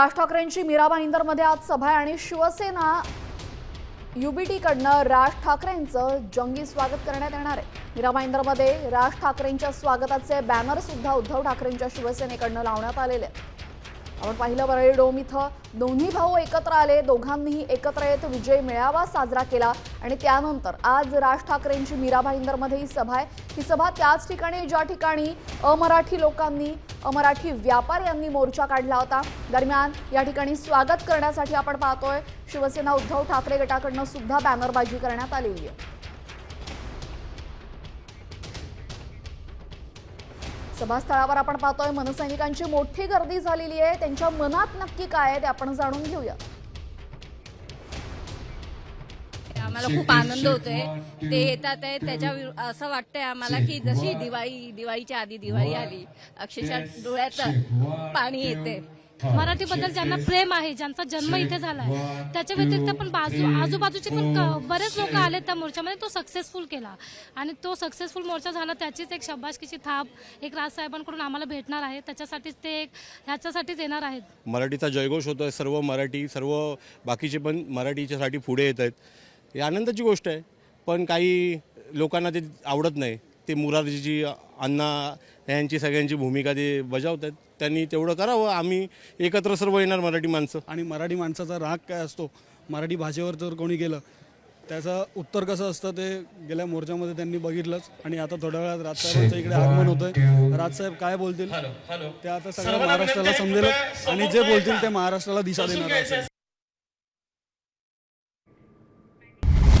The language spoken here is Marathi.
राज ठाकरेंची मीरा भाईंदरमध्ये आज सभा आहे आणि शिवसेना युबीटीकडनं राज ठाकरेंचं जंगी स्वागत करण्यात येणार आहे. मीरा भाईंदरमध्ये राज ठाकरेंच्या स्वागताचे बॅनर सुद्धा उद्धव ठाकरेंच्या शिवसेनेकडनं लावण्यात आलेले आहेत. आपण पाहिलं वरळी डोम इथं दोन्ही भाऊ एकत्र आले दोघांनीही एकत्र येत विजय मेळावा साजरा केला आणि त्यानंतर आज राज ठाकरेंची मीरा भाईंदरमध्ये ही सभा आहे. ही सभा त्याच ठिकाणी ज्या ठिकाणी अमराठी लोकांनी अमराठी व्यापाऱ्यांनी मोर्चा काढला होता. दरम्यान या ठिकाणी स्वागत करण्यासाठी आपण पाहतोय शिवसेना उद्धव ठाकरे गटाकडनं सुद्धा बॅनरबाजी करण्यात आलेली आहे. सभास्थळावर आपण पाहतोय मनसैनिकांची मोठी गर्दी झालेली आहे. त्यांच्या मनात नक्की काय आहे ते आपण जाणून घेऊया आम्हाला खूप आनंद होतोय. ते येतात आहे त्याच्या असं वाटतंय आम्हाला की जशी दिवाळी दिवाळीच्या आधी दिवाळी आली अक्षरशः डोळ्यात पाणी येते मराठीबद्दल ज्यांना प्रेम आहे ज्यांचा जन्म इथे झालाय त्याच्या व्यतिरिक्त पण बाजू आजूबाजूचे पण बरेच लोक आले त्या मोर्चामध्ये. तो सक्सेसफुल केला. आणि तो सक्सेसफुल मोर्चा झाला त्याचीच एक शब्बाशकीची थाप. एक राजसाहेबांकडून आम्हाला भेटणार आहे. त्याच्यासाठीच ते एक ह्याच्यासाठीच येणार आहेत. मराठीचा जयघोष होतो आहे सर्व मराठी सर्व बाकीचे पण मराठीच्यासाठी पुढे येत आहेत. ही आनंदाची गोष्ट आहे. पण काही लोकांना ते आवडत नाही. ते मुरारजीची अण्णा यांची सगळ्यांची भूमिका ते बजावत आहेत त्यांनी तेवढं करावं. आम्ही एकत्र सर्व येणार मराठी माणसं. आणि मराठी माणसाचा राग काय असतो? मराठी भाषेवर जर कोणी गेलं त्याचं उत्तर कसं असतं ते गेल्या मोर्चामध्ये त्यांनी बघितलंच. आणि आता थोड्या वेळात राजसाहेबांचं इकडे आगमन होतंय. राजसाहेब काय बोलतील? ते आता सगळ्या महाराष्ट्राला समजेलच. आणि जे बोलतील ते महाराष्ट्राला दिशा देणार